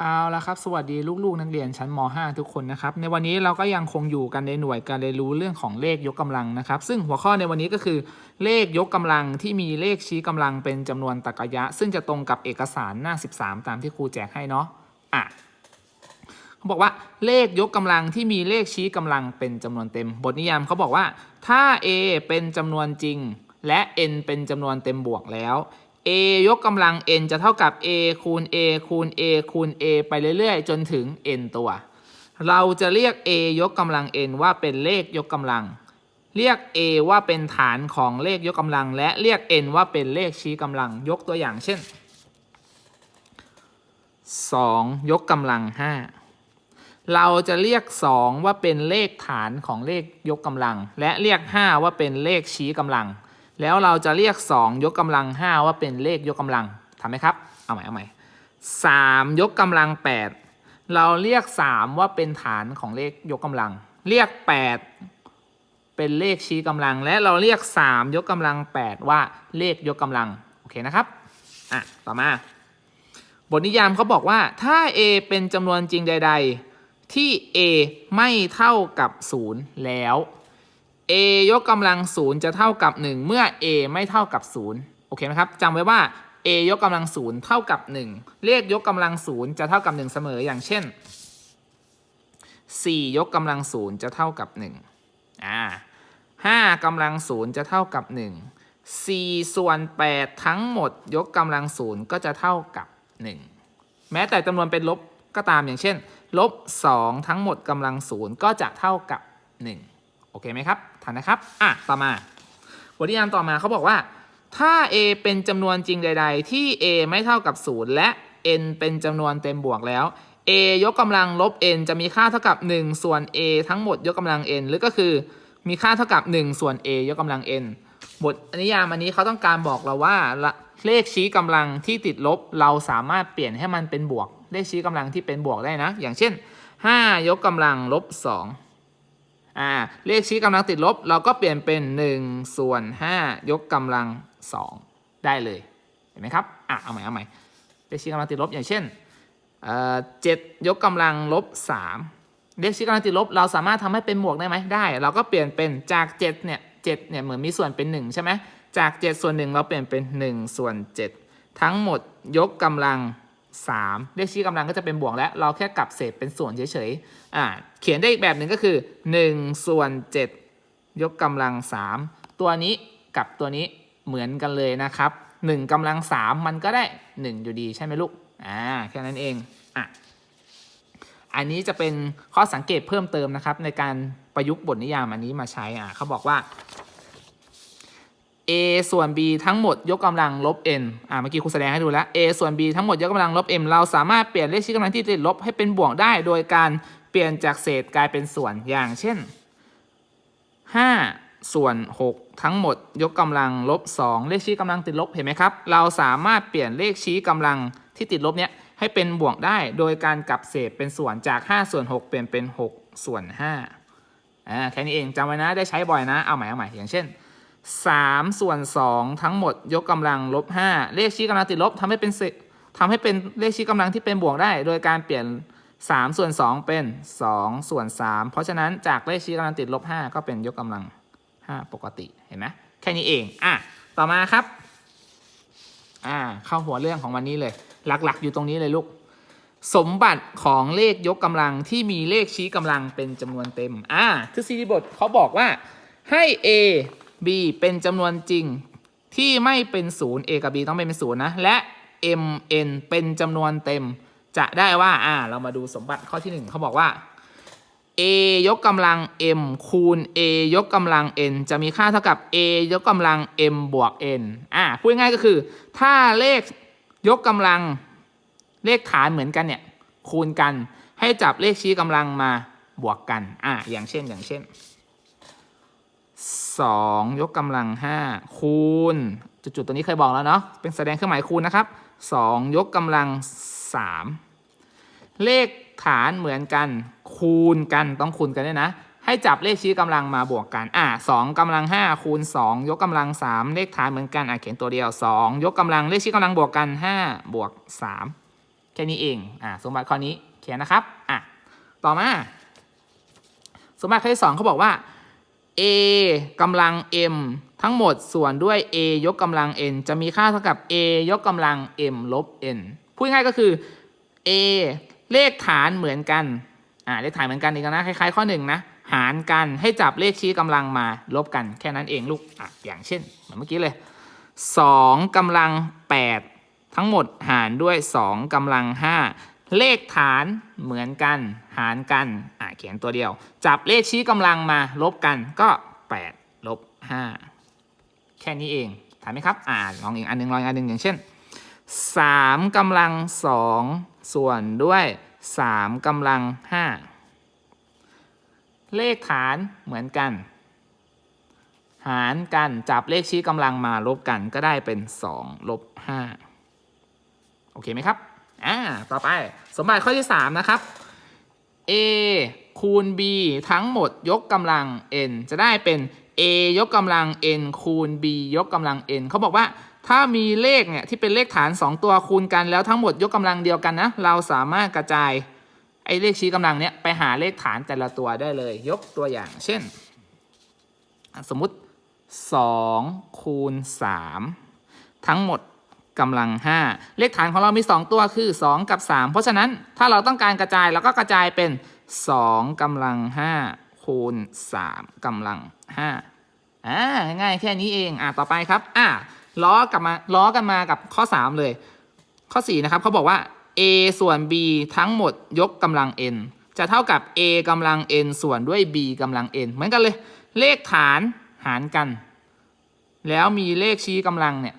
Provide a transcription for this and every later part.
เอาละครับ สวัสดีลูกๆ นักเรียนชั้นม .5 ทุกคนนะครับ ในวันนี้เราก็ยังคงอยู่กันในหน่วยการเรียนรู้เรื่องของเลขยกกำลังนะครับ ซึ่งหัวข้อในวันนี้ก็คือ เลขยกกำลังที่มีเลขชี้กำลังเป็นจำนวนตรรกะยะซึ่งจะตรงกับเอกสารหน้า 13 ตามที่ครูแจกให้เนาะอะเขาบอกว่าเลขยกกำลังที่มีเลขชี้กำลังเป็นจำนวนเต็ม บทนิยามเขาบอกว่า ถ้า a เป็นจำนวนจริง และ n เป็นจำนวนเต็มบวกแล้ว a ยกกำลัง n จะเท่ากับ a คูณ a คูณ a คูณ a ไปเรื่อยๆ จนถึง n ตัว เราจะเรียก a ยกกำลัง n ว่าเป็นเลขยกกำลัง เรียก a ว่าเป็นฐานของเลขยกกำลัง และเรียก n ว่าเป็นเลขชี้กำลัง ยกตัวอย่างเช่น 2 ยกกำลัง 5 เราจะเรียก 2 ว่าเป็นเลขฐานของเลขยกกำลัง และเรียก 5 ว่าเป็นเลขชี้กำลัง แล้วเราจะเรียก 2 ยกกำลัง 5 ว่าเป็นเลขยกกำลังทำไหมครับ เอาใหม่เอาใหม่3ยกกำลัง 8 เราเรียก 3 ว่าเป็นฐานของเลขยกกำลัง เรียก 8 เป็นเลขชี้กำลัง และเราเรียก 3 ยกกำลัง 8 ว่าเลขยกกำลังโอเคนะครับอะต่อมา บทนิยามเขาบอกว่าถ้า a เป็นจำนวนจริงใด ๆ ที่ a ไม่เท่ากับ 0 แล้ว a ยกกำลัง0จะเท่ากับ 1 เมื่อ a ไม่เท่ากับ0โอเคไหมครับจำไว้ว่า a ยกกำลัง0เท่ากับ 1 เลขยกกำลัง0จะเท่ากับ 1 เสมออย่างเช่น 4 ยกกำลัง0จะเท่ากับ1อ่า5กำลัง0จะเท่ากับ 1 4 ส่วน 8 ทั้งหมด ยกกำลัง0ก็จะเท่ากับ 1 แม้แต่จำนวนเป็นลบก็ตามอย่างเช่นลบ2ทั้งหมดกำลัง0ก็จะเท่ากับ 1 โอเคไหมครับ ทันนะครับ อะ ต่อมาบทนิยามต่อมาเขาบอกว่า ถ้า a เป็นจำนวนจริงใด ๆ ที่ a ไม่เท่ากับ 0 และ n เป็นจำนวนเต็มบวกแล้ว a ยกกำลังลบ n จะมีค่าเท่ากับ 1 ส่วน a ทั้งหมดยกกำลัง n หรือก็คือมีค่าเท่ากับ 1 ส่วน a ยกกำลัง n บทนิยามอันนี้เขาต้องการบอกเราว่าเลขชี้กำลังที่ติดลบ เราสามารถเปลี่ยนให้มันเป็นบวก เลขชี้กำลังที่เป็นบวกได้นะ อย่างเช่น 5 ยกกำลังลบ 2 อ่าเลขชี้กำลังติดลบ เราก็เปลี่ยนเป็น1ส่วน5ยกกำลัง 2 ได้เลยเห็นไหมครับอะเอาใหม่เอาใหม่เลขชี้กำลังติดลบอย่างเช่นเอ่อเจ็ดยกกำลังลบ3เลขชี้กำลังติดลบ เราสามารถทำให้เป็นบวกได้ไหมได้ เราก็เปลี่ยนเป็นจาก7เนี่ย7เนี่ยเหมือนมีส่วนเป็น 1 ใช่ไหมจาก 7 ส่วน 1 เราเปลี่ยนเป็น 1 ส่วน 7 ทั้งหมดยกกำลัง 3เลขชี้กำลังก็จะเป็นบวกแล้ว เราแค่กลับเศษเป็นส่วนเฉยๆอ่าเขียนได้อีกแบบหนึ่งก็คือ 1 ส่วน 7 ยกกำลัง 3 ตัวนี้กับตัวนี้เหมือนกันเลยนะครับ1กำลัง 3 มันก็ได้ 1 อยู่ดีใช่ไหมลูกอ่าแค่นั้นเองอะอันนี้จะเป็นข้อสังเกตเพิ่มเติมนะครับ ในการประยุกต์บทนิยามอันนี้มาใช้อะเขาบอกว่า a ส่วน b ทั้งหมดยกกำลังลบ n อ่าเมื่อกี้ครูแสดงให้ดูแล้ว a ส่วน b ทั้งหมดยกกำลังลบ m เราสามารถเปลี่ยนเลขชี้กำลังที่ติดลบให้เป็นบวกได้ โดยการเปลี่ยนจากเศษกลายเป็นส่วนอย่างเช่น 5 ส่วน 6 ทั้งหมดยกกำลังลบ 2 เลขชี้กำลังติดลบเห็นไหมครับ เราสามารถเปลี่ยนเลขชี้กำลังที่ติดลบเนี้ยให้เป็นบวกได้ โดยการกลับเศษเป็นส่วนจาก 5 ส่วน 6 เปลี่ยนเป็น 6 ส่วน5อ่าแค่นี้เองจำไว้นะได้ใช้บ่อยนะเอาใหม่เอาใหม่อย่างเช่น 3 ส่วน 2 ทั้งหมดยกกำลังลบ 5 เลขชี้กำลังติดลบทำให้เป็นเศษทำให้เป็นเลขชี้กำลังที่เป็นบวกได้ โดยการเปลี่ยน 3 ส่วน 2 เป็น 2 ส่วน 3 เพราะฉะนั้นจากเลขชี้กำลังติดลบ 5 ก็เป็นยกกำลัง 5 ปกติเห็นไหมแค่นี้เองอะต่อมาครับอ่าเข้าหัวเรื่องของวันนี้เลย หลักๆ อยู่ตรงนี้เลยลูก สมบัติของเลขยกกำลังที่มีเลขชี้กำลังเป็นจำนวนเต็มอ่าทฤษฎีบทเขาบอกว่าให้ a b เป็นจำนวนจริงที่ไม่เป็นศูนย์ a กับ b ต้องไม่เป็นศูนย์นะ และ m n เป็นจำนวนเต็ม จะได้ว่า อ่า เรามาดูสมบัติข้อที่หนึ่งเขาบอกว่า a ยกกำลัง m คูณ a ยกกำลัง n จะมีค่าเท่ากับ a ยกกำลัง m บวก n อ่าพูดง่ายก็คือ ถ้าเลขยกกำลังเลขฐานเหมือนกันเนี่ยคูณกันให้จับเลขชี้กำลังมาบวกกัน อ่าอย่างเช่นอย่างเช่น 2 ยกกำลัง 5 คูณ จุดๆตัวนี้เคยบอกแล้วเนาะเป็นแสดงเครื่องหมายคูณนะครับ 2 ยกกำลัง 3 เลขฐานเหมือนกัน คูณกันต้องคูณกันด้วยนะ ให้จับเลขชี้กำลังมาบวกกันอะ2กำลัง 5 คูณ 2 ยกกำลัง 3 เลขฐานเหมือนกันอะเขียนตัวเดียว 2 ยกกำลังเลขชี้กำลังบวกกัน 5 บวก 3 แค่นี้เองอ่าสมบัติข้อนี้เขียนนะครับอะต่อมา สมบัติข้อที่สองเขาบอกว่า a กำลัง m ทั้งหมดส่วนด้วย a ยกกำลัง n จะมีค่าเท่ากับ a ยกกำลัง m ลบ n พูดง่ายก็คือ a เลขฐานเหมือนกัน อ่าเลขฐานเหมือนกันอีกนะ คล้ายๆ ข้อหนึ่งนะ หารกันให้จับเลขชี้กำลังมาลบกันแค่นั้นเองลูก อะ อย่างเช่น เหมือนเมื่อกี้เลย2กำลัง 8 ทั้งหมดหารด้วย 2กำลัง 5 เลขฐานเหมือนกัน หารกันอะเขียนตัวเดียว จับเลขชี้กำลังมาลบกันก็ 8 ลบ 5 แค่นี้เองถามไหมครับ อ่าลองอีกอันหนึ่งลองอีกอันหนึ่งอย่างเช่น 3กำลัง 2 ส่วนด้วย 3กำลัง 5 เลขฐานเหมือนกัน หารกันจับเลขชี้กำลังมาลบกันก็ได้เป็น 2 ลบ 5 โอเคไหมครับ อ่าต่อไปสมบัติข้อที่ 3 นะครับ a คูณ b ทั้งหมดยกกำลัง n จะได้เป็น a ยกกำลัง n คูณ b ยกกำลัง n เขาบอกว่าถ้ามีเลขเนี่ยที่เป็นเลขฐาน 2 ตัวคูณกันแล้วทั้งหมดยกกำลังเดียวกันนะเราสามารถกระจายไอ้เลขชี้กำลังเนี้ยไปหาเลขฐานแต่ละตัวได้เลย ยกตัวอย่าง เช่น สมมติ2คูณ3ทั้งหมด กำลัง 5 เลขฐานของเรามี 2 ตัวคือ 2 กับ 3 เพราะฉะนั้นถ้าเราต้องการกระจายเราก็กระจายเป็น 2กำลัง 5 คูณ 3กำลัง 5 อ่า ง่ายแค่นี้เอง อะต่อไปครับ อะล้อกลับมาล้อกันมากับข้อ 3 เลย ข้อ 4 นะครับเขาบอกว่า a ส่วน b ทั้งหมดยกกำลัง n จะเท่ากับ a กำลัง n ส่วนด้วย b กำลัง n เหมือนกันเลย เลขฐานหารกัน แล้วมีเลขชี้กำลังเนี่ย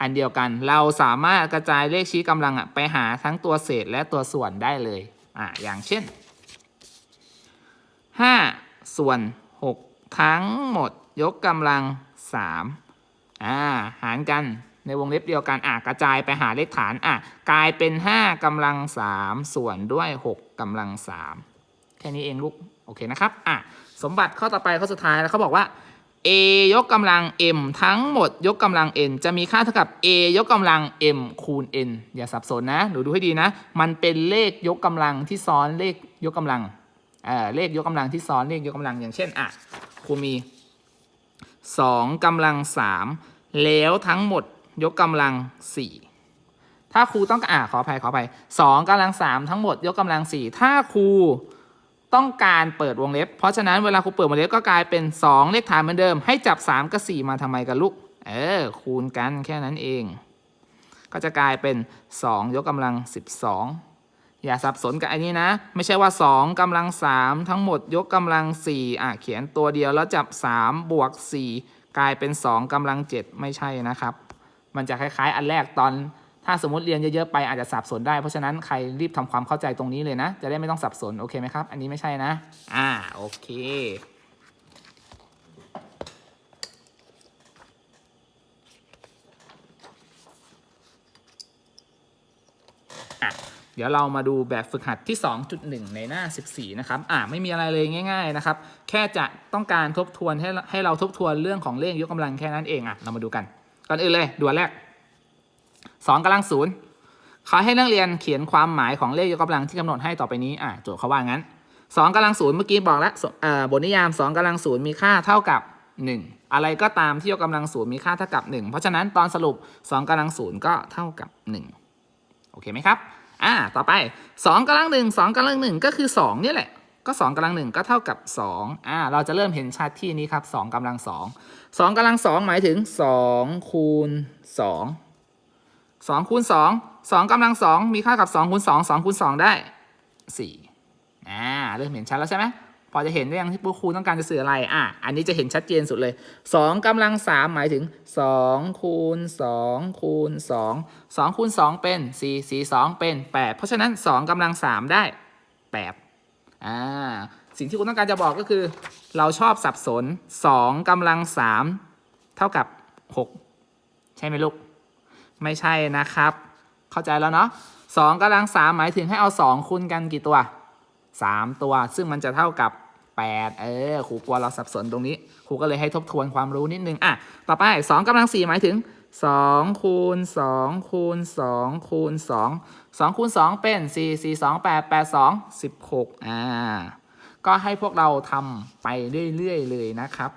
อันเดียวกัน เราสามารถกระจายเลขชี้กำลังอะไปหาทั้งตัวเศษและตัวส่วนได้เลยอะอย่างเช่น 5 ส่วน 6 ทั้งหมดยกกำลัง3อ่าหารกันในวงเล็บเดียวกันอะกระจายไปหาเลขฐานอะกลายเป็น 5กำลัง 3 ส่วนด้วย 6กำลัง 3 แค่นี้เองลูก โอเคนะครับอะสมบัติข้อต่อไปข้อสุดท้ายแล้วเขาบอกว่า a ยกกำลัง m ทั้งหมดยกกำลัง n จะมีค่าเท่ากับ a ยกกำลัง m คูณ n อย่าสับสนนะ หนูดูให้ดีนะ มันเป็นเลขยกกำลังที่ซ้อนเลขยกกำลังเอ่อเลขยกกำลังที่ซ้อนเลขยกกำลังอย่างเช่นอะครูมี 2กำลัง 3 แล้วทั้งหมดยกกำลัง 4 ถ้าครูต้องอะขออภัยขออภัย2กำลัง 3 ทั้งหมดยกกำลัง 4 ถ้าครู ต้องการเปิดวงเล็บ เพราะฉะนั้นเวลาครูเปิดวงเล็บก็กลายเป็น 2 เลขฐานเหมือนเดิม ให้จับ 3 กับ 4 มาทำไมกันลูก เออ คูณกันแค่นั้นเอง ก็จะกลายเป็น 2 ยกกำลัง 12 อย่าสับสนกับอันนี้นะ ไม่ใช่ว่า 2กำลัง 3 ทั้งหมดยกกำลัง 4 อะ เขียนตัวเดียวแล้วจับ 3 บวก 4 กลายเป็น 2กำลัง 7 ไม่ใช่นะครับ มันจะคล้ายๆ อันแรกตอน ถ้าสมมติเรียนเยอะๆไปอาจจะสับสนได้เพราะฉะนั้นใครรีบทำความเข้าใจตรงนี้เลยนะ จะได้ไม่ต้องสับสนโอเคไหมครับ อันนี้ไม่ใช่นะ อ่าโอเคอะเดี๋ยวเรามาดูแบบฝึกหัดที่ 2.1 ในหน้า 14 นะครับ อ่า ไม่มีอะไรเลยง่าย ๆ นะครับ แค่จะต้องการทบทวนให้ให้เราทบทวนเรื่องของเลขยกกำลังแค่นั้นเองอะ เรามาดูกัน ก่อนอื่นเลยด่วนแรก 2กำลังศูนย์เขาให้นักเรียนเขียนความหมายของเลขยกกำลังที่กำหนดให้ต่อไปนี้อ่าโจทย์เขาว่างั้น2กำลังศูนย์เมื่อกี้บอกแล้วบทนิยาม 2กำลังศูนย์มีค่าเท่ากับ 1 อะไรก็ตามที่ยกกำลังศูนย์มีค่าเท่ากับ 1 เพราะฉะนั้นตอนสรุป 2กำลังศูนย์ก็เท่ากับ 1 โอเคไหมครับอ่าต่อไป 2กำลังหนึ่ง2กำลังหนึ่งก็คือ2เนี่ยแหละ ก็ 2กำลังหนึ่งก็เท่ากับ2อ่าเราจะเริ่มเห็นชัดที่นี้ครับ2กำลัง2 2กำลัง2หมายถึง2คูณ2 2คูณ2 2กำลัง 2 มีค่ากับ2คูณ2 2คูณ2ได้4อ่าเริ่มเห็นชัดแล้วใช่ไหมพอจะเห็นได้ยังที่ครูต้องการจะสื่ออะไรอะอันนี้จะเห็นชัดเจนสุดเลย 2กำลัง 3 หมายถึง 2 คูณ 2 คูณ 2 2 คูณ 2 เป็น 4 4 2 เป็น 8 เพราะฉะนั้น 2กำลัง 3 ได้8อ่าสิ่งที่คุณต้องการจะบอกก็คือ เราชอบสับสน 2กำลัง 3 เท่ากับ 6 ใช่ไหมลูก ไม่ใช่นะครับ เข้าใจแล้วเนาะ2กำลัง3หมายถึงให้เอา2คูณกันกี่ตัว3ตัว ซึ่งมันจะเท่ากับ8เออครูกลัวเราสับสนตรงนี้ครูก็เลยให้ทบทวนความรู้นิดนึงอะต่อไป2กำลัง4หมายถึงสองคูณสองคูณสองคูณสองสองคูณสองเป็นสี่สี่สองแปดแปดสองสิบหกอ่าก็ให้พวกเราทำไปเรื่อยๆเลยนะครับ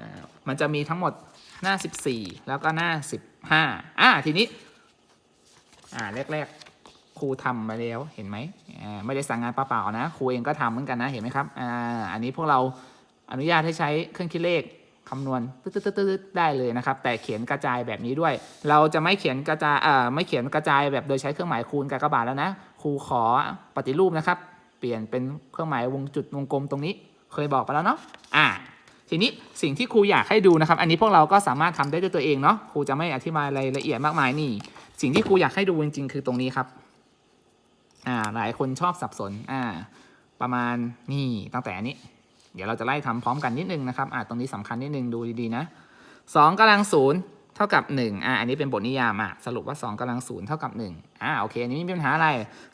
อ่ามันจะมีทั้งหมดหน้า 14 แล้วก็หน้า 15อ่าทีนี้ อ่าแรกๆครูทำมาแล้วเห็นไหมอ่าไม่ได้สั่งงานเปล่าๆนะครูเองก็ทำเหมือนกันนะเห็นไหมครับอ่าอันนี้พวกเราอนุญาตให้ใช้เครื่องคิดเลขคำนวณตึ๊ดๆได้เลยนะครับ แต่เขียนกระจายแบบนี้ด้วย เราจะไม่เขียนกระจายอ่าไม่เขียนกระจายแบบโดยใช้เครื่องหมายคูณกากบาทแล้วนะครูขอปฏิรูปนะครับ เปลี่ยนเป็นเครื่องหมายวงจุดวงกลมตรงนี้ เคยบอกไปแล้วเนาะอ่า ทีนี้สิ่งที่ครูอยากให้ดูนะครับ อันนี้พวกเราก็สามารถทำได้ด้วยตัวเองเนาะครูจะไม่อธิบายรายละเอียดมากมายนี่ สิ่งที่ครูอยากให้ดูจริงๆ คือตรงนี้ครับอ่าหลายคนชอบสับสนอ่าประมาณนี่ตั้งแต่อันนี้ เดี๋ยวเราจะไล่ทำพร้อมกันนิดนึงนะครับอ่าตรงนี้สำคัญนิดนึงดูดีๆนะสองกำลังศูนย์ เท่ากับหนึ่งอ่าอันนี้เป็นบทนิยามอะสรุปว่าสองกำลังศูนย์เท่ากับหนึ่งอ่าโอเคอันนี้ไม่มีปัญหาอะไร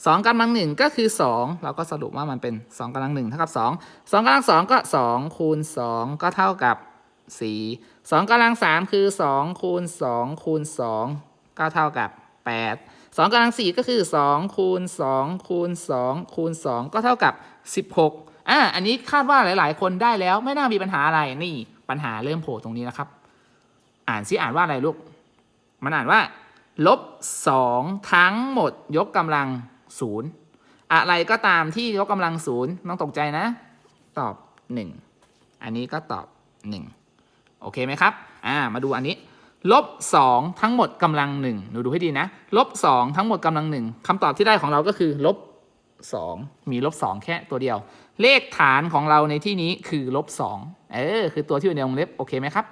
สองกำลังหนึ่งก็คือสองเราก็สรุปว่ามันเป็นสองกำลังหนึ่งเท่ากับสองสองกำลังสองก็สองคูณสองก็เท่ากับสี่สองกำลังสามคือสองคูณสองคูณสองก็เท่ากับแปดสองกำลังสี่ก็คือสองคูณสองคูณสองคูณสองก็เท่ากับสิบหกอ่าอันนี้คาดว่าหลาย ๆ คนได้แล้วไม่น่ามีปัญหาอะไรนี่ปัญหาเริ่มโผล่ตรงนี้นะครับ อ่านซิอ่านว่าอะไรลูก มันอ่านว่าลบสองทั้งหมดยกกำลังศูนย์อะไรก็ตามที่ยกกำลังศูนย์ต้องตกใจนะ ตอบหนึ่งอันนี้ก็ตอบหนึ่งโอเคไหมครับ อ่า มาดูอันนี้ ลบสองทั้งหมดกำลังหนึ่งหนูดูให้ดีนะ ลบสองทั้งหมดกำลังหนึ่งคำตอบที่ได้ของเราก็คือ ลบสองมีลบสองแค่ตัวเดียว เลขฐานของเราในที่นี้คือลบสองเออ คือตัวที่อยู่ในวงเล็บ โอเคไหมครับ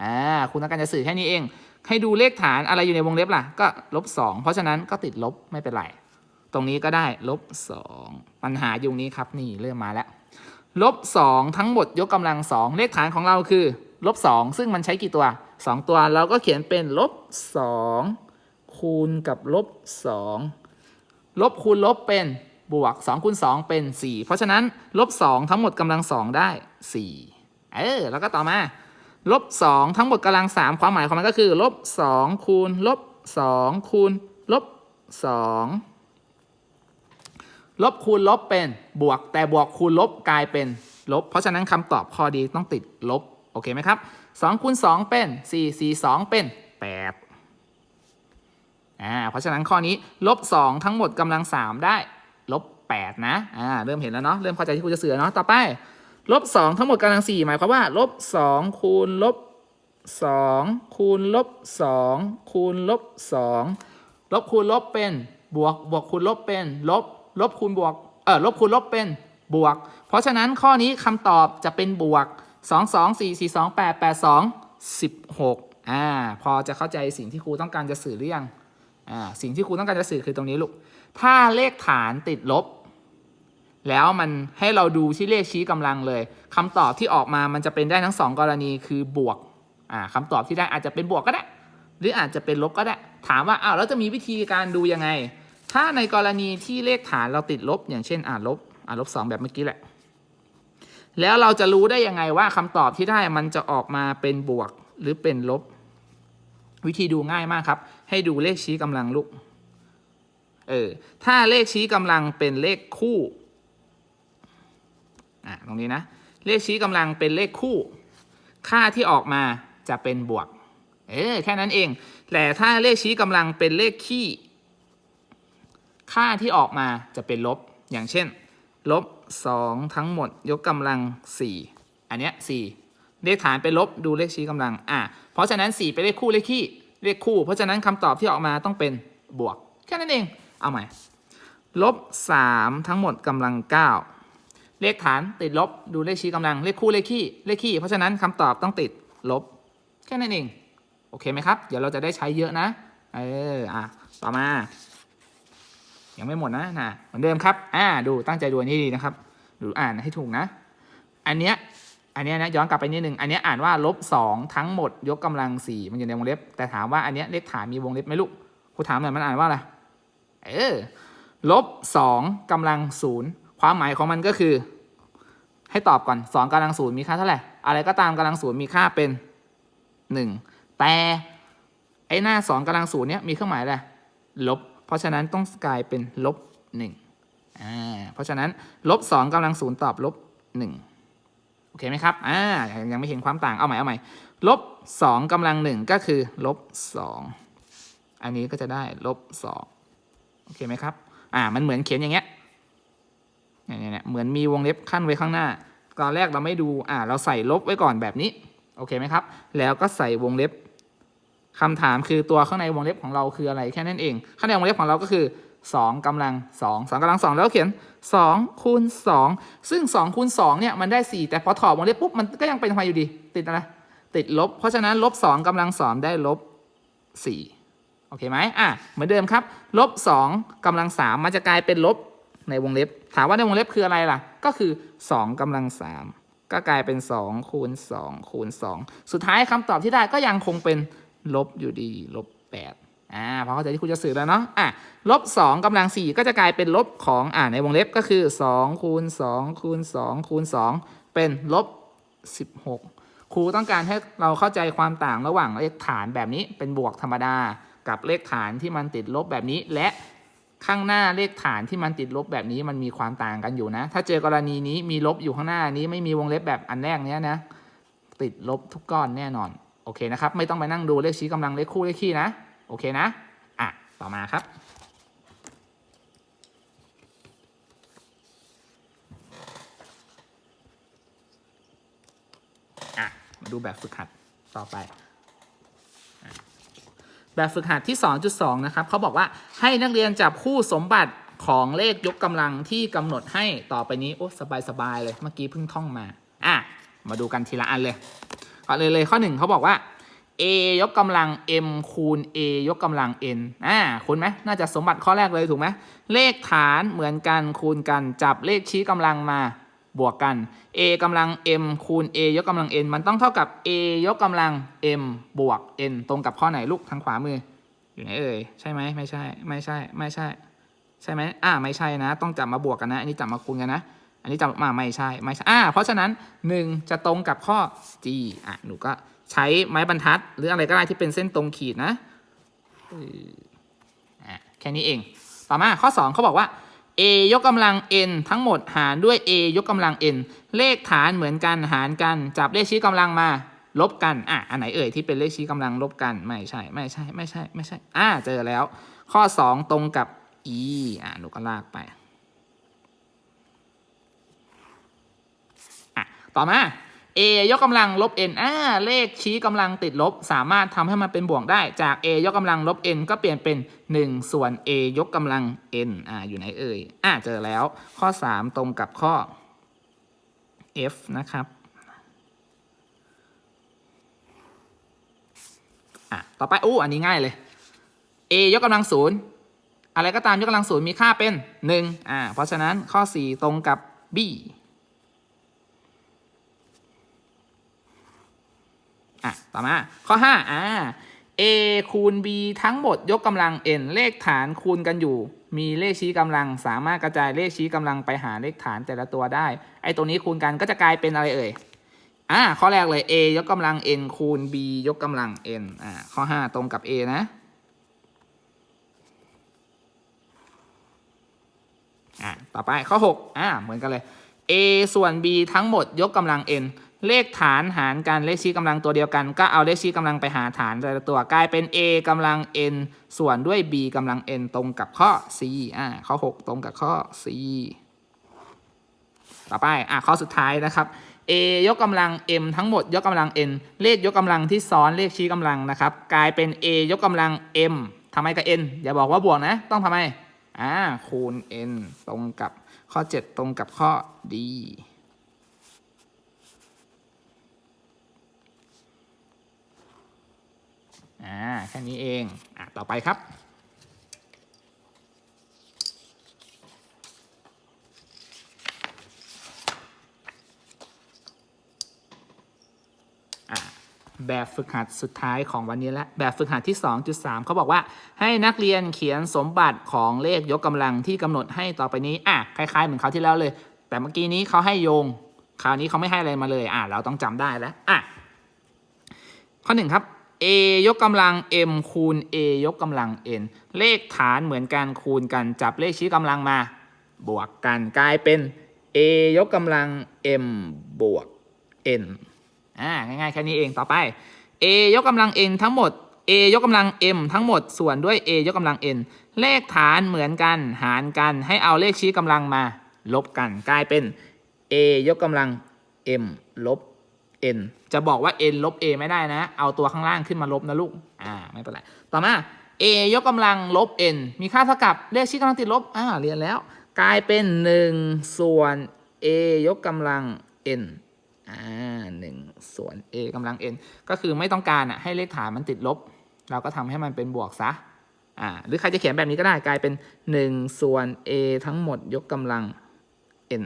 อ่าคุณต้องการจะสื่อแค่นี้เอง ให้ดูเลขฐานอะไรอยู่ในวงเล็บล่ะ ก็ลบสองเพราะฉะนั้นก็ติดลบไม่เป็นไร ตรงนี้ก็ได้ลบสองปัญหาอยู่นี้ครับนี่เริ่มมาแล้วลบสองทั้งหมดยกกำลังสองเลขฐานของเราคือลบสองซึ่งมันใช้กี่ตัวสองตัวเราก็เขียนเป็นลบสองคูณกับลบสองลบคูณลบเป็นบวก2คูณ2เป็น 4 เพราะฉะนั้นลบ2ทั้งหมดกำลังสองได้ 4 เออ แล้วก็ต่อมา ลบสองทั้งหมดกำลังสามความหมายของมันก็คือลบสองคูณลบสองคูณลบสองลบคูณลบเป็นบวก แต่บวกคูณลบกลายเป็นลบ เพราะฉะนั้นคำตอบข้อดีต้องติดลบ โอเคไหมครับสองคูณสองเป็นสี่สี่สองเป็นแปดอ่าเพราะฉะนั้นข้อนี้ลบสองทั้งหมดกำลังสามได้ลบแปดนะอ่าเริ่มเห็นแล้วเนาะเริ่มเข้าใจที่ครูจะเสือเนาะต่อไป ลบสองทั้งหมดกำลังสี่หมายความว่าลบสองคูณลบสองคูณลบสองคูณลบสองลบคูณลบเป็นบวกบวกคูณลบเป็นลบลบคูณบวกเออลบคูณลบเป็นบวก เพราะฉะนั้นข้อนี้คำตอบจะเป็นบวกสองสองสี่สี่สองแปดแปดสองสิบหกอ่าพอจะเข้าใจสิ่งที่ครูต้องการจะสื่อหรือยังอ่าสิ่งที่ครูต้องการจะสื่อคือตรงนี้ลูก ถ้าเลขฐานติดลบ แล้วมันให้เราดูที่เลขชี้กำลังเลยคำตอบที่ออกมามันจะเป็นได้ทั้งสองกรณีคือบวกอ่าคำตอบที่ได้อาจจะเป็นบวกก็ได้ หรืออาจจะเป็นลบก็ได้ ถามว่าอ้าวแล้วจะมีวิธีการดูยังไง ถ้าในกรณีที่เลขฐานเราติดลบ อย่างเช่นอ่าลบอ่าลบสองแบบเมื่อกี้แหละ แล้วเราจะรู้ได้ยังไงว่าคำตอบที่ได้มันจะออกมาเป็นบวกหรือเป็นลบ วิธีดูง่ายมากครับ ให้ดูเลขชี้กำลังลูกเออถ้าเลขชี้กำลังเป็นเลขคู่ อะตรงนี้นะ เลขชี้กำลังเป็นเลขคู่ ค่าที่ออกมาจะเป็นบวก เออแค่นั้นเอง แต่ถ้าเลขชี้กำลังเป็นเลขคี่ค่าที่ออกมาจะเป็นลบ อย่างเช่น ลบสองทั้งหมดยกกำลังสี่อันเนี้ยสี่เลขฐานเป็นลบดูเลขชี้กำลัง อะ เพราะฉะนั้นสี่เป็นเลขคู่เลขคี่เลขคู่ เพราะฉะนั้นคำตอบที่ออกมาต้องเป็นบวก แค่นั้นเอง เอาใหม่ ลบสามทั้งหมดกำลังเก้า เลขฐานติดลบ ดูเลขชี้กำลัง เลขคู่เลขคี่เลขคี่เพราะฉะนั้นคำตอบต้องติดลบ แค่นั้นเอง โอเคไหมครับ เดี๋ยวเราจะได้ใช้เยอะนะ เออ อะ ต่อมา ยังไม่หมดนะนะเหมือนเดิมครับ อ่า ดูตั้งใจดูนนี้ดีนะครับ ดูอ่านให้ถูกนะ อันเนี้ย อันเนี้ยนะย้อนกลับไปนิดนึง อันเนี้ยอ่านว่าลบสองทั้งหมดยกกำลังสี่มันอยู่ในวงเล็บ แต่ถามว่าอันเนี้ยเลขฐานมีวงเล็บไหมลูก ครูถามหน่อยมันอ่านว่าอะไร เออ ลบสองกำลังศูนย์ ความหมายของมันก็คือ ให้ตอบก่อนสองกำลังศูนย์มีค่าเท่าไหร่อะไรก็ตามกำลังศูนย์มีค่าเป็นหนึ่งแต่ไอ้หน้าสองกำลังศูนย์เนี่ยมีเครื่องหมายอะไรลบ เพราะฉะนั้นต้องกลายเป็นลบหนึ่งอ่าเพราะฉะนั้นลบสองกำลังศูนย์ตอบลบหนึ่งโอเคไหมครับ อ่า ยังไม่เห็นความต่าง เอาใหม่ เอาใหม่ ลบสองกำลังหนึ่งก็คือ ลบสอง อันนี้ก็จะได้ลบสองโอเคไหมครับ อ่า มันเหมือนเขียนอย่างเงี้ย เนี่ยเนี่ยเหมือนมีวงเล็บขั้นไว้ข้างหน้า ตอนแรกเราไม่ดูอ่าเราใส่ลบไว้ก่อนแบบนี้โอเคไหมครับ แล้วก็ใส่วงเล็บคำถามคือตัวข้างในวงเล็บของเราคืออะไรแค่นั้นเอง ข้างในวงเล็บของเราก็คือ2กำลัง2 2กำลัง 2 แล้วเขียน2คูณ2ซึ่ง2คูณ2เนี่ยมันได้ 4 แต่พอถอดวงเล็บปุ๊บมันก็ยังเป็นทำไมอยู่ดี ติดอะไรติดลบ เพราะฉะนั้นลบ2กำลัง 2 ได้ลบ4โอเคไหมอะเหมือนเดิมครับลบ2กำลัง3มันจะกลายเป็นลบในวงเล็บ ถามว่าในวงเล็บคืออะไรล่ะ ก็คือ2กำลัง3ก็กลายเป็น2คูณ2คูณ2สุดท้ายคำตอบที่ได้ก็ยังคงเป็นลบอยู่ดีลบ8อ่าพอเข้าใจที่ครูจะสื่อแล้วเนาะอะลบ2กำลัง 4 ก็จะกลายเป็นลบของอ่าในวงเล็บก็คือ2คูณ2คูณ2คูณ2เป็นลบ16 ครูต้องการให้เราเข้าใจความต่างระหว่างเลขฐานแบบนี้เป็นบวกธรรมดา กับเลขฐานที่มันติดลบแบบนี้และ ข้างหน้าเลขฐานที่มันติดลบแบบนี้มันมีความต่างกันอยู่นะ ถ้าเจอกรณีนี้มีลบอยู่ข้างหน้านี้ไม่มีวงเล็บแบบอันแรกเนี้ยนะ ติดลบทุกก้อนแน่นอน โอเคนะครับ ไม่ต้องไปนั่งดูเลขชี้กำลังเลขคู่เลขคี่นะ โอเคนะ อะ ต่อมาครับ อะ มาดูแบบฝึกหัดต่อไป แบบฝึกหัดที่ 2.2 นะครับเขาบอกว่าให้นักเรียนจับคู่สมบัติของเลขยกกำลังที่กำหนดให้ต่อไปนี้ โอ้สบายๆเลยเมื่อกี้เพิ่งท่องมา อะ มาดูกันทีละอันเลยก่อนเลยเลยข้อหนึ่งเขาบอกว่า a ยกกำลัง m คูณ a ยกกำลัง n อ่าคุณไหมน่าจะสมบัติข้อแรกเลยถูกไหมเลขฐานเหมือนกันคูณกันจับเลขชี้กำลังมา บวกกัน a กำลัง m คูณ a ยกกำลัง n มันต้องเท่ากับ a ยกกำลัง m บวก n ตรงกับข้อไหนลูกทางขวามือ อยู่ไหนเอ่ยใช่ไหมไม่ใช่ ไม่ใช่ ไม่ใช่ ใช่ไหมอ่าไม่ใช่นะ ต้องจับมาบวกกันนะ อันนี้จับมาคูณกันนะ อันนี้จับมาไม่ใช่ไม่ใช่อ่าเพราะฉะนั้น 1 จะตรงกับข้อ G อะหนูก็ใช้ไม้บรรทัด หรืออะไรก็ได้ที่เป็นเส้นตรงขีดนะอะแค่นี้เอง ต่อมาข้อ 2เขาบอกว่า a ยกกำลัง n ทั้งหมดหารด้วย a ยกกำลัง n เลขฐานเหมือนกันหารกันจับเลขชี้กำลังมา ลบกันอะอันไหนเอ่ยที่เป็นเลขชี้กำลังลบกันไม่ใช่ไม่ใช่ไม่ใช่ไม่ใช่อ่าเจอแล้ว ข้อ 2 ตรงกับ e อะหนูก็ลากไปอะต่อมา a ยกกำลังลบ n อ่าเลขชี้กำลังติดลบ สามารถทำให้มันเป็นบวกได้จาก a ยกกำลังลบ n ก็เปลี่ยนเป็น 1 ส่วน a ยกกำลัง n อ่าอยู่ไหนเอ่ยอ่าเจอแล้วข้อ 3 ตรงกับข้อ f นะครับอะต่อไปอู้อันนี้ง่ายเลย a ยกกำลังศูนย์อะไรก็ตามยกกำลังศูนย์มีค่าเป็น1อ่าเพราะฉะนั้นข้อ 4 ตรงกับ b อะต่อมาข้อ5อ่า a คูณ b ทั้งหมดยกกำลัง n เลขฐานคูณกันอยู่ มีเลขชี้กำลัง สามารถกระจายเลขชี้กำลังไปหาเลขฐานแต่ละตัวได้ ไอ้ตัวนี้คูณกันก็จะกลายเป็นอะไรเอ่ยอ่าข้อแรกเลย a ยกกำลัง n คูณ b ยกกำลัง n อ่าข้อ 5 ตรงกับ a นะอ่าต่อไปข้อ 6อ่าเหมือนกันเลย a ส่วน b ทั้งหมดยกกำลัง n เลขฐานหารกันเลขชี้กำลังตัวเดียวกัน ก็เอาเลขชี้กำลังไปหาฐานแต่ละตัวกลายเป็น a กำลัง n ส่วนด้วย b กำลัง n ตรงกับข้อ c อ่าข้อ 6 ตรงกับข้อ c ต่อไปอะข้อสุดท้ายนะครับ a ยกกำลัง m ทั้งหมดยกกำลัง n เลขยกกำลังที่ซ้อนเลขชี้กำลังนะครับกลายเป็น a ยกกำลัง m ทำไมกับ n อย่าบอกว่าบวกนะ ต้องทำไมอ่าคูณ n ตรงกับข้อ 7 ตรงกับข้อ d อ่าแค่นี้เองอะต่อไปครับ แบบฝึกหัดสุดท้ายของวันนี้แล้วแบบฝึกหัดที่ 2.3เขาบอกว่า ให้นักเรียนเขียนสมบัติของเลขยกกำลังที่กำหนดให้ต่อไปนี้อะคล้ายๆเหมือนเขาที่แล้วเลย แต่เมื่อกี้นี้เขาให้โยง คราวนี้เขาไม่ให้อะไรมาเลย อะเราต้องจำได้แล้วอะข้อหนึ่งครับ a ยกกำลัง m คูณ a ยกกำลัง n เลขฐานเหมือนกันคูณกันจับเลขชี้กำลังมา บวกกันกลายเป็น a ยกกำลัง m บวก n อ่าง่ายๆแค่นี้เองต่อไป a ยกกำลัง n ทั้งหมด a ยกกำลัง m ทั้งหมดส่วนด้วย a ยกกำลัง n เลขฐานเหมือนกันหารกันให้เอาเลขชี้กำลังมา ลบกันกลายเป็น a ยกกำลัง m ลบ n จะบอกว่า n ลบ a ไม่ได้นะ เอาตัวข้างล่างขึ้นมาลบนะลูก อ่า ไม่เป็นไร ต่อมา a ยกกำลังลบ n มีค่าเท่ากับเลขชี้กำลังติดลบ อ่า เรียนแล้ว กลายเป็น 1 ส่วน a ยกกำลัง n อ่าหนึ่งส่วน a กำลัง n ก็คือไม่ต้องการอะให้เลขฐานมันติดลบ เราก็ทำให้มันเป็นบวกซะ อ่า หรือใครจะเขียนแบบนี้ก็ได้ กลายเป็น 1 ส่วน a ทั้งหมดยกกำลัง n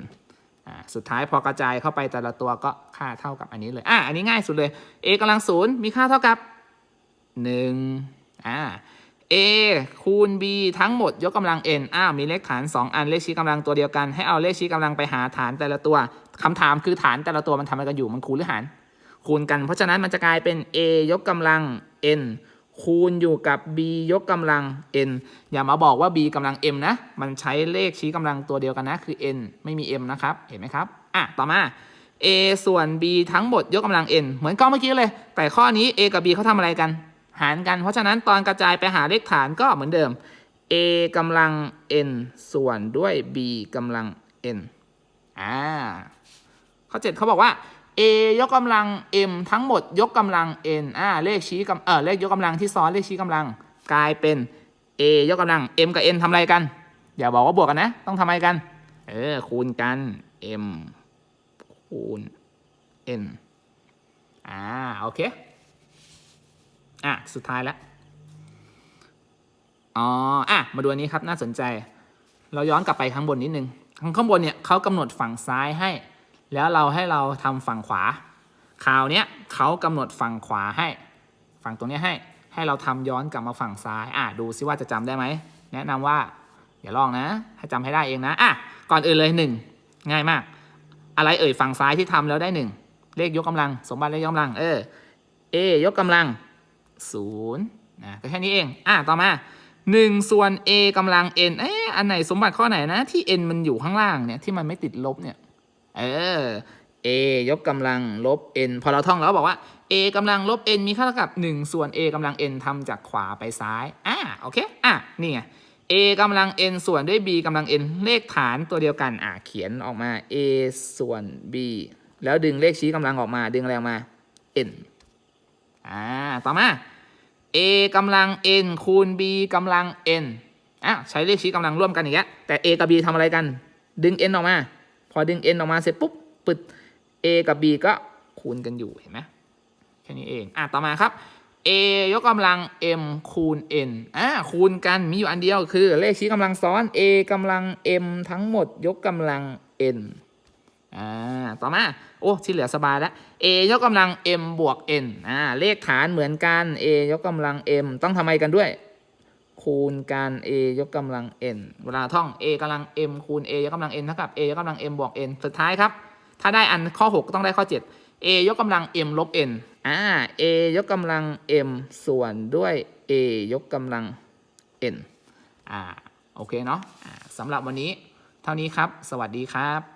สุดท้ายพอกระจายเข้าไปแต่ละตัวก็ค่าเท่ากับอันนี้เลยอ่าอันนี้ง่ายสุดเลย a กำลังศูนย์มีค่าเท่ากับ1อ่า a คูณ b ทั้งหมดยกกำลัง n อ้าวมีเลขฐาน 2 อันเลขชี้กำลังตัวเดียวกัน ให้เอาเลขชี้กำลังไปหาฐานแต่ละตัวคำถามคือฐานแต่ละตัวมันทำอะไรกันอยู่มันคูณหรือหาร คูณกัน เพราะฉะนั้นมันจะกลายเป็น a ยกกำลัง n คูณอยู่กับ b ยกกำลัง n อย่ามาบอกว่า b กำลัง m นะ มันใช้เลขชี้กำลังตัวเดียวกันนะ คือ n ไม่มี m นะครับ เห็นไหมครับ อะ ต่อมา a ส่วน b ทั้งหมดยกกำลัง n เหมือนก้อนเมื่อกี้เลย แต่ข้อนี้ a กับ b เขาทำอะไรกัน หารกัน เพราะฉะนั้นตอนกระจายไปหาเลขฐานก็เหมือนเดิม a กำลัง n ส่วนด้วย b กำลัง n อ่าข้อ7เขาบอกว่า a ยกกำลัง m ทั้งหมดยกกำลัง n อ่าเลขชี้กำเออเลขยกกำลังที่ซ้อนเลขชี้กำลัง กลายเป็น a ยกกำลัง m กับ n ทำอะไรกัน อย่าบอกว่าบวกกันนะ ต้องทำอะไรกัน เออคูณกัน m คูณ n อ่าโอเค อะสุดท้ายแล้วอ๋ออะมาดูอันนี้ครับน่าสนใจ เราย้อนกลับไปข้างบนนิดนึงข้างข้างบนเนี่ยเขากำหนดฝั่งซ้ายให้ แล้วเราให้เราทำฝั่งขวาคราวเนี้ยเขากำหนดฝั่งขวาให้ ฝั่งตรงนี้ให้ให้เราทำย้อนกลับมาฝั่งซ้ายอะดูซิว่าจะจำได้ไหมแนะนำว่าอย่าลองนะ ให้จำให้ได้เองนะอะก่อนอื่นเลยหนึ่งง่ายมาก อะไรเอ่ยฝั่งซ้ายที่ทำแล้วได้หนึ่งเลขยกกำลัง สมบัติเลขยกกำลังเออ a ยกกำลังศูนย์นะก็แค่นี้เองอะต่อมาหนึ่งส่วน a กำลัง n เอ๊ะอันไหนสมบัติข้อไหนนะที่ n มันอยู่ข้างล่างเนี่ยที่มันไม่ติดลบเนี่ย เออ a ยกกำลังลบ n พอเราท่องแล้วบอกว่า a กำลังลบ n มีค่าเท่ากับ 1 ส่วน a กำลัง n ทำจากขวาไปซ้ายอะโอเคอะนี่ไง a กำลัง n ส่วนด้วย b กำลัง n เลขฐานตัวเดียวกันอะเขียนออกมา a ส่วน b แล้วดึงเลขชี้กำลังออกมา ดึงอะไรออกมา n อ่าต่อมา a กำลัง n คูณ b กำลัง n อะใช้เลขชี้กำลังร่วมกันอย่างเงี้ยแต่ a กับ b ทำอะไรกัน ดึง n ออกมา อดึง n ออกมาเสร็จปุ๊บปึด a กับ b ก็คูณกันอยู่เห็นไหมแค่นี้เองอะต่อมาครับ a ยกกำลัง m คูณ n อ่าคูณกันมีอยู่อันเดียวคือเลขชี้กำลังซ้อน a กำลัง m ทั้งหมดยกกำลัง n อ่าต่อมาโอ้ที่เหลือสบายแล้ว a ยกกำลัง m บวก n อ่าเลขฐานเหมือนกัน a ยกกำลัง m ต้องทำไมกันด้วย คูณกัน a ยกกำลัง n เวลาท่อง a กำลัง m คูณ a ยกกำลัง n เท่ากับ a ยกกำลัง m บวก n สุดท้ายครับ ถ้าได้อันข้อ 6 ต้องได้ข้อ 7 a ยกกำลัง m ลบ n อ่า a ยกกำลัง m ส่วนด้วย a ยกกำลัง n อ่า โอเคเนาะสำหรับวันนี้เท่านี้ครับ สวัสดีครับ